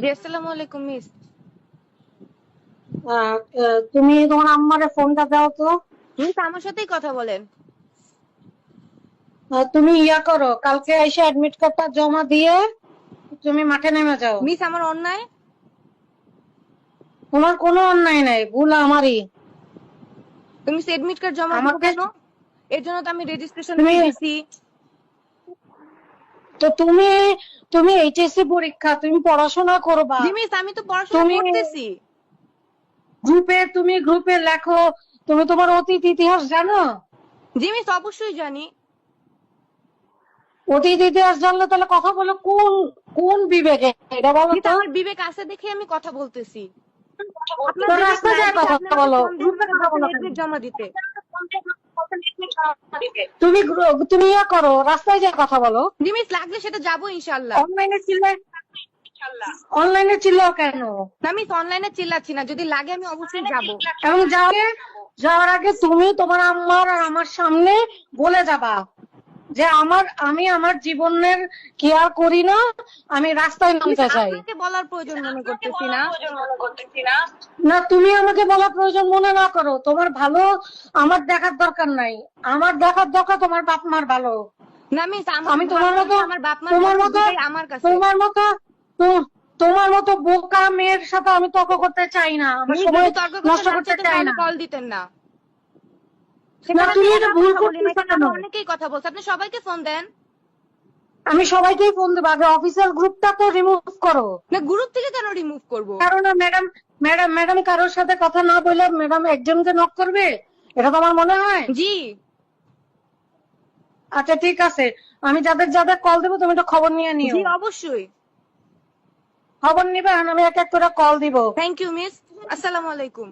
জি আসসালামু আলাইকুম মিস। তুমি তোমার আম্মারে ফোনটা দাও তো। মিস আমার সাথেই কথা বলেন। তুমি ইয়া করো কালকে এসে অ্যাডমিট কার্ডটা জমা দিয়ে তুমি মাঠে নেমে যাও। মিস আমার অন্যায়? তোমার কোনো অন্যায় নাই ভুল আমারই। তুমি এডমিট কার্ড জমা দিবো কেন? এর জন্য তো আমি রেজিস্ট্রেশন দিয়েছি। তো তুমি তুমি এইচএসসি পরীক্ষা তুমি পড়াশোনা করবা। জি মিস আমি তো পড়াশোনা করতেছি। গ্রুপে তুমি গ্রুপে লেখো তুমি তোমার অতীত ইতিহাস জানো? জি মিস অবশ্যই জানি। অতীত ইতিহাস জানলে তাহলে কথা বলো কোন কোন বিবেকে? এটা বলো তো। আমার বিবেক আছে দেখে আমি কথা বলতেছি। আপনার তো বিবেক রাস্তায় নাই যায় কথা বলো। জমা দিতে। তুমি তুমি ইয়া করো রাস্তায় যা কথা বলো। জি মিস লাগলে সেটা যাব ইনশাল্লাহ অনলাইনে ছিলে অনলাইনে ছিল কেন? আমি অনলাইনে চিল্লাচ্ছি না। যদি লাগে আমি অবশ্যই যাব। এবং যাওয়ার যাওয়ার আগে তুমি তোমার আম্মার আর আমার সামনে বলে যাবা। যে আমার আমি আমার জীবনের কেয়ার করি না আমি রাস্তায় নামতে চাই। আপনাকে বলার প্রয়োজন মনে করতেছি না। না তুমি আমাকে বলা প্রয়োজন মনে না করো। তোমার ভালো আমার দেখার দরকার নাই। আমার দেখার দরকার তোমার বাপ মার ভালো। না মিস আমি তোমার মতো আমার বাপ মা তোমার মতো আমার কাছে। তোমার মতো তোমার মতো বোকা মেয়ের সাথে আমি তর্ক করতে চাই না। আমার সময় নষ্ট করতে চাই না। কল দিতেন না না তুমি এটা ভুল কথা বলি না, করতেছো এখানে কেন আমরা অনেকেই কথা বলছে। আপনি সবাইকে ফোন দেন। আমি সবাইকেই ফোন দেবো। আগে অফিসিয়াল গ্রুপটা তো রিমুভ করো। না গ্রুপ থেকে কেন রিমুভ করব? কারণ ম্যাডাম ম্যাডাম ম্যাডাম কারোর সাথে কথা না বলে ম্যাডাম একজনকে নক করবে? এটা তোমার মনে হয়। জি। আচ্ছা ঠিক আছে। আমি যাদের যাদের কল দেবো তুমি একটা খবর নিয়ে নিও। জি অবশ্যই। খবর নিবে আমি এক এক করে কল দিব। থ্যাংক ইউ মিস আসসালামু আলাইকুম।